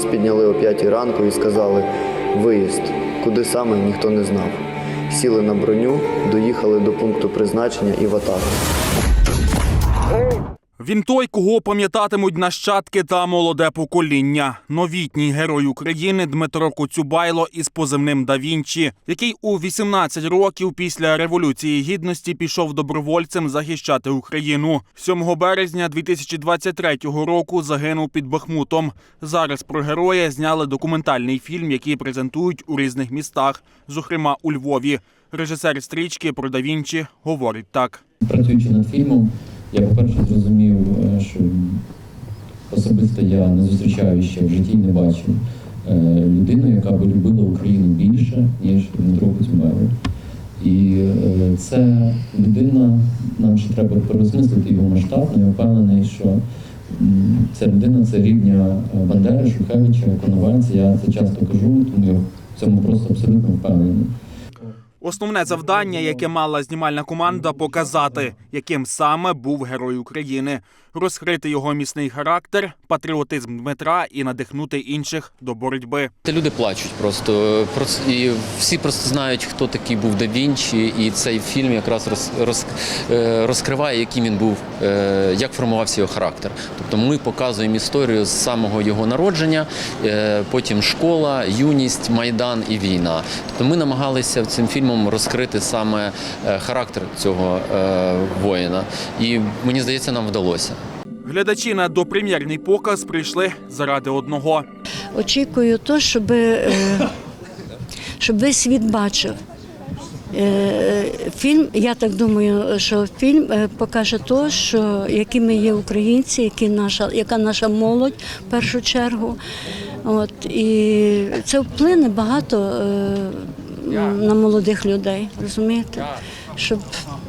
Нас підняли о 5 ранку і сказали виїзд. Куди саме ніхто не знав. Сіли на броню, доїхали до пункту призначення і в атаку. Він той, кого пам'ятатимуть нащадки та молоде покоління. Новітній герой України Дмитро Коцюбайло із позивним Да Вінчі, який у 18 років після революції гідності пішов добровольцем захищати Україну. 7 березня 2023 року загинув під Бахмутом. Зараз про героя зняли документальний фільм, який презентують у різних містах, зокрема у Львові. Режисер стрічки про Да Вінчі говорить так. Працюючи над фільмом, я по-перше зрозумів, е, що особисто я не зустрічаю ще в житті, не бачив е, людину, яка б любила Україну більше, ніж Дмитро Кузьмайло. І е, це людина, нам ще треба переосмислити його масштаб, але я впевнений, що ця людина це рівня Бандери, Шухевича, Коновальця. Я це часто кажу, тому я в цьому просто абсолютно впевнений. Основне завдання, яке мала знімальна команда, показати, яким саме був герой України, розкрити його міцний характер, патріотизм Дмитра і надихнути інших до боротьби. Та люди плачуть просто. Прос- І всі просто знають, хто такий був Да і цей фільм якраз роз, роз, е, розкриває, яким він був, е, як формувався його характер. Тобто ми показуємо історію з самого його народження, е, потім школа, юність, майдан і війна. Тобто ми намагалися в цим фільмом розкрити саме е, характер цього е, воїна. І мені здається, нам вдалося. Глядачі на допрем'єрний показ прийшли заради одного. Очікую то, щоб, е, щоб весь світ бачив. Фільм, я так думаю, що фільм покаже то, що які ми є українці, які наша, яка наша молодь в першу чергу. От, і це вплине багато на молодих людей, розумієте? Щоб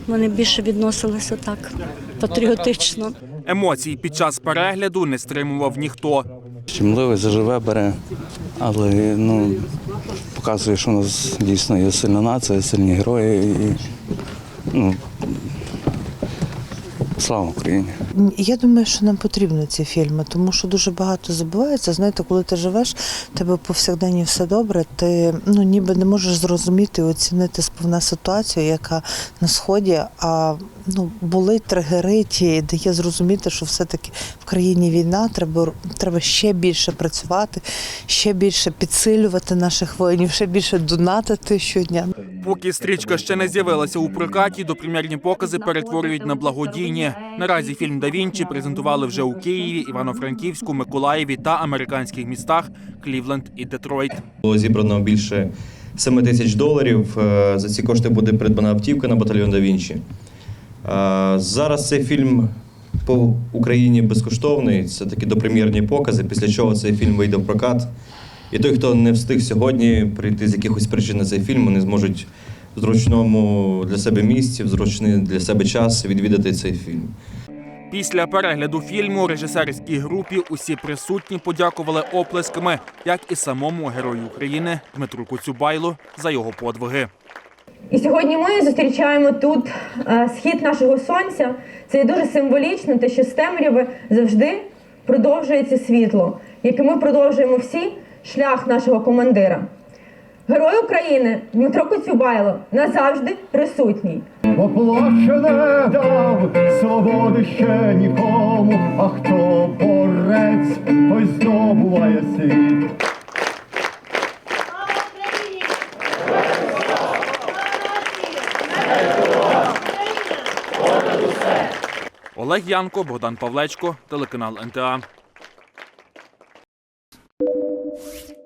вони більше відносилися так патріотично. Емоцій під час перегляду не стримував ніхто. Щемливий заживе бере, але ну, показує, що у нас дійсно є сильна нація, сильні герої. І, ну, слава Україні! Я думаю, що нам потрібні ці фільми, тому що дуже багато забувається. Знаєте, коли ти живеш, тебе повсякденні все добре, ти ну ніби не можеш зрозуміти і оцінити сповна ситуацію, яка на сході. А ну були тригери ті, де є зрозуміти, що все-таки в країні війна, треба, треба ще більше працювати, ще більше підсилювати наших воїнів, ще більше донатити щодня. Поки стрічка ще не з'явилася у прокаті, допрем'єрні покази перетворюють на благодійні. Наразі фільм «Да Вінчі» презентували вже у Києві, Івано-Франківську, Миколаєві та американських містах Клівленд і Детройт. Було зібрано більше 7 тисяч доларів. Е, За ці кошти буде придбана автівка на батальйон Да Вінчі. Е, Зараз цей фільм по Україні безкоштовний. Це такі допрем'єрні покази, після чого цей фільм вийде в прокат. І той, хто не встиг сьогодні прийти з якихось причин на цей фільм, вони зможуть в зручному для себе місці, в зручний для себе час відвідати цей фільм. Після перегляду фільму режисерській групі усі присутні подякували оплесками, як і самому герою України Дмитру Коцюбайлу за його подвиги. І сьогодні ми зустрічаємо тут е, схід нашого сонця. Це є дуже символічно, те, що з темряви завжди продовжується світло, яким ми продовжуємо всі шлях нашого командира. Герой України Дмитро Коцюбайло назавжди присутній. Бо площу не дав свободи ще нікому, а хто борець, той здобуває світ. Олег Янко, Богдан Павлечко, телеканал НТА. you